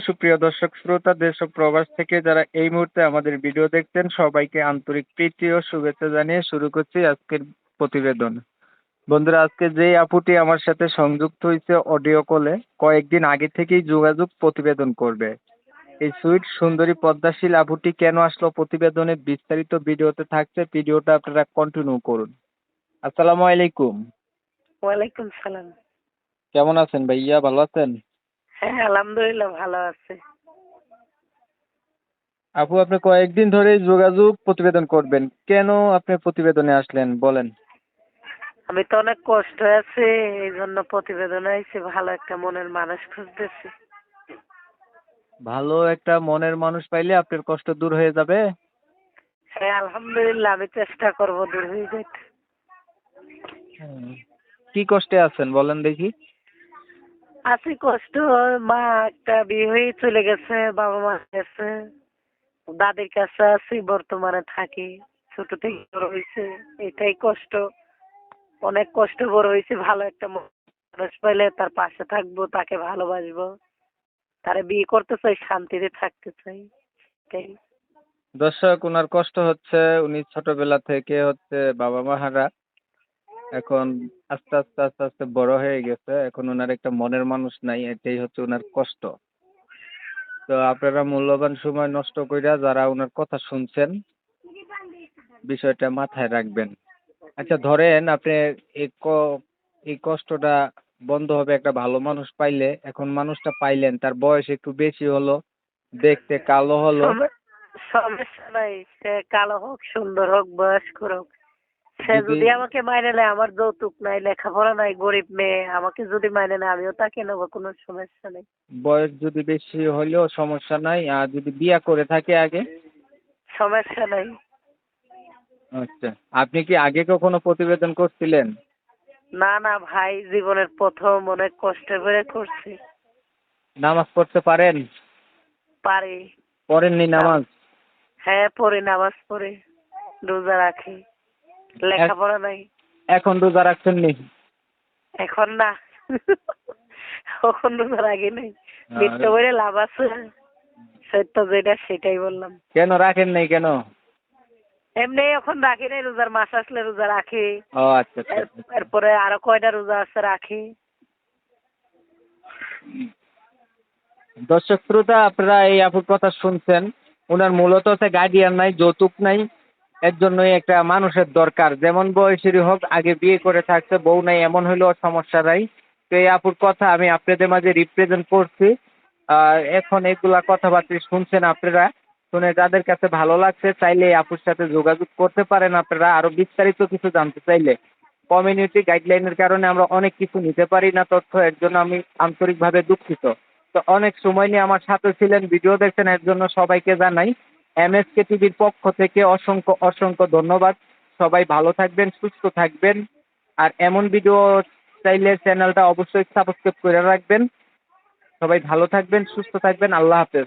সুপ্রিয় দর্শক শ্রোতা দেশ ও প্রবাস থেকে যারা এই মুহূর্তে আমাদের ভিডিও দেখছেন সবাইকে আন্তরিক প্রীতি ও শুভেচ্ছা জানিয়ে শুরু করছি আজকের প্রতিবেদন। বন্ধুরা আজকে যে আপুটি আমার সাথে সংযুক্ত হয়েছে অডিও কলে কয়েকদিন আগে থেকেই যোগাযোগ প্রতিবেদন করবে। এই সুইট সুন্দরী পদ্মাশীল আপুটি কেন আসলো প্রতিবেদনে বিস্তারিত ভিডিওতে থাকছে ভিডিওটা আপনারা কন্টিনিউ করুন। আসসালামু আলাইকুম। ওয়ালাইকুম সালাম। কেমন আছেন ভাইয়া? ভালো আছেন? হ্যাঁ আলহামদুলিল্লাহ ভালো আছে। আপু আপনি কয়েকদিন ধরে যোগাযোগ প্রতিবেদন করবেন। কেন আপনি প্রতিবেদনে আসলেন বলেন। আমি তো অনেক কষ্ট আছে এই জন্য প্রতিবেদন আইছি ভালো একটা মনের মানুষ খুঁজতেছি। ভালো একটা মনের মানুষ পাইলে আপনার কষ্ট দূর হয়ে যাবে। হ্যাঁ আলহামদুলিল্লাহ আমি চেষ্টা করব দূর হয়ে যেতে। কি কষ্টে আছেন বলেন দেখি। আছি কষ্ট মা একটা বিয়ে হয়ে চলে গেছে, বাবা মা গেছে, দাদির কাছে আছি, বর্তমানে থাকি, ছোট থেকে বড় হয়েছে, এটাই কষ্ট। অনেক কষ্ট বড় হয়েছে, ভালো একটা মানুষ পাইলে তার পাশে থাকব, তাকে ভালোবাসবো। তারে বিয়ে করতে চাই, শান্তিতে থাকতে চাই, এটাই। দর্শক ওনার কষ্ট হচ্ছে, উনি ছোটবেলা থেকে হচ্ছে বাবা মা হারা এখন আস্তে আস্তে আস্তে আস্তে বড় হয়ে গেছে। এখন ওনার একটা মনের মানুষ নাই, এটাই হচ্ছে ওনার কষ্ট। তো আপনারা মূল্যবান সময় নষ্ট কইরা যারা ওনার কথা শুনছেন, বিষয়টা মাথায় রাখবেন। আচ্ছা ধরেন আপনি এই কষ্টটা বন্ধ হবে একটা ভালো মানুষ পাইলে, এখন মানুষটা পাইলেন, তার বয়স একটু বেশি হলো, দেখতে কালো হলো। সমস্যা নাই, সে কালো হোক, সুন্দর হোক, বয়স্ক হোক। সে যদি- যদি আমাকে মাইনে নেয় আমার যৌতুক নাই লেখাপড়া নাই গরিব মেয়ে আমাকে যদি মাইনে নেয় আমিও তাকে নেব কোনো সমস্যা নেই। বয়স যদি বেশি হলেও সমস্যা নাই আর যদি বিয়া করে থাকে আগে? সমস্যা নাই। আচ্ছা আপনি কি আগে কখনো প্রতিবেদন করছিলেন? না না ভাই জীবনের প্রথম অনেক কষ্ট করে করছি। নামাজ পড়তে পারেন? পারি। পড়েননি নামাজ? হ্যাঁ পড়ি নামাজ পড়ি রোজা রাখি। লেখাপড়া নাই। এখন রোজা রাখছেন নি? এখন না। এখন রোজা রাখি নাই। মৃত্যু করে লাভ আছে। সত্য যেটা সেটাই বললাম। কেন রাখেন নাই কেন? এমনি এখন রাখি নাই রোজার মাস আসলে রোজা রাখি। ও আচ্ছা আচ্ছা এর- এরপরে আরও কয়টা রোজা আছে রাখি। দর্শক শ্রোতা আপনারা এই আপুর কথা শুনছেন। ওনার মূলত হচ্ছে গার্ডিয়ান নাই যৌতুক নাই। এর জন্যই একটা মানুষের দরকার। যেমন বয়সেরই হোক, আগে বিয়ে করে থাকছে, বউ নাই, এমন হলেও সমস্যা নাই। তো এই আপুর কথা আমি আপনাদের মাঝে রিপ্রেজেন্ট করছি। আর এখন এগুলা কথাবার্তা শুনছেন আপনারা, শুনে যাদের কাছে ভালো লাগছে, চাইলে আপুর সাথে যোগাযোগ করতে পারেন আপনারা। আরও বিস্তারিত কিছু জানতে চাইলে কমিউনিটি গাইডলাইনের কারণে আমরা অনেক কিছু নিতে পারি না তথ্য, এর জন্য আমি আন্তরিকভাবে দুঃখিত। তো অনেক সময় নিয়ে আমার সাথে ছিলেন, ভিডিও দেখছেন, এর জন্য সবাইকে জানাই। এমএসকে টিভির পক্ষ থেকে অসংখ্য অসংখ্য ধন্যবাদ। সবাই ভালো থাকবেন, সুস্থ থাকবেন। আর এমন ভিডিও চাইলে চ্যানেলটা অবশ্যই সাবস্ক্রাইব করে রাখবেন। সবাই ভালো থাকবেন, সুস্থ থাকবেন। আল্লাহ হাফেজ।